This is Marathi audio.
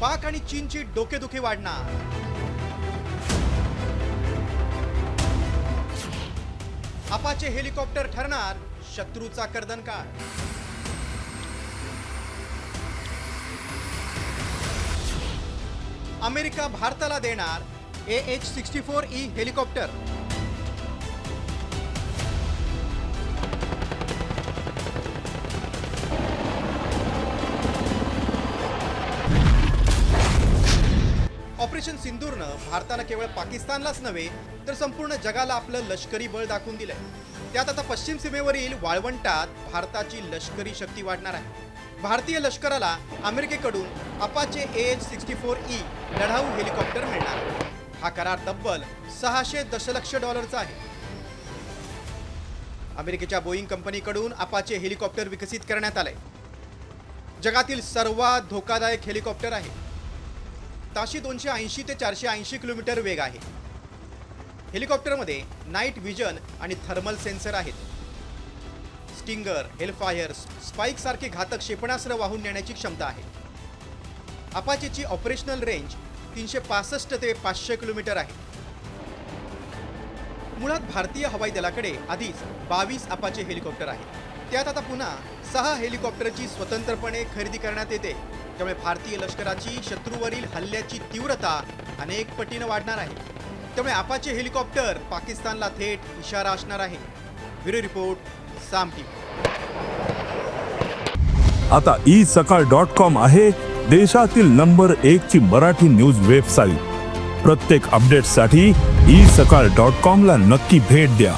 पाक आणि चीनची डोकेदुखी वाढणार. अपाचे हेलिकॉप्टर ठरणार शत्रूचा कर्दनकाळ अमेरिका भारताला देणार A H sixty four E helicopter. Operation सिंदूरनं भारतानं केवळ पाकिस्तानलाच नव्हे तर संपूर्ण जगाला आपलं लष्करी बळ दाखवून दिलंय. त्यात आता पश्चिम सीमेवरील वाळवंटात भारताची लष्करी शक्ती वाढणार आहे. भारतीय लष्कराला अमेरिकेकडून Apache A H sixty four E लढाऊ हेलिकॉप्टर मिळणार. हा करार तब्बल सहाशे दशलक्ष डॉलरचा आहे. अमेरिकेच्या बोईंग कंपनीकडून अपाचे हेलिकॉप्टर विकसित करण्यात आलंय. जगातील सर्वात धोकादायक हेलिकॉप्टर आहे. ताशी दोनशे ऐंशी ते चारशे ऐंशी किलोमीटर वेग आहे. हेलिकॉप्टरमध्ये नाईट विजन आणि थर्मल सेन्सर आहेत. स्टिंगर हेलफायर स्पाईक सारखे घातक क्षेपणास्त्र वाहून नेण्याची क्षमता आहे. अपाचेची ऑपरेशनल रेंज तीनशे पासष्ट ते पाचशे किलोमीटर आहे. मुळात भारतीय हवाई दलाकडे आधीच बावीस अपाचे हेलिकॉप्टर आहेत. त्यात आता पुन्हा सहा हेलिकॉप्टरची स्वतंत्रपणे खरेदी करण्यात येते. त्यामुळे भारतीय लष्कराची शत्रूवरील हल्ल्याची तीव्रता अनेक पटीनं वाढणार आहे. त्यामुळे आपाचे हेलिकॉप्टर पाकिस्तानला थेट इशारा असणार आहे. Bureau report Saam TV. आता ई सकाळ डॉट कॉम आहे देशातील नंबर एक ची मराठी न्यूज वेबसाईट. प्रत्येक अपडेटसाठी ई सकाळ डॉट कॉम ला नक्की भेट द्या.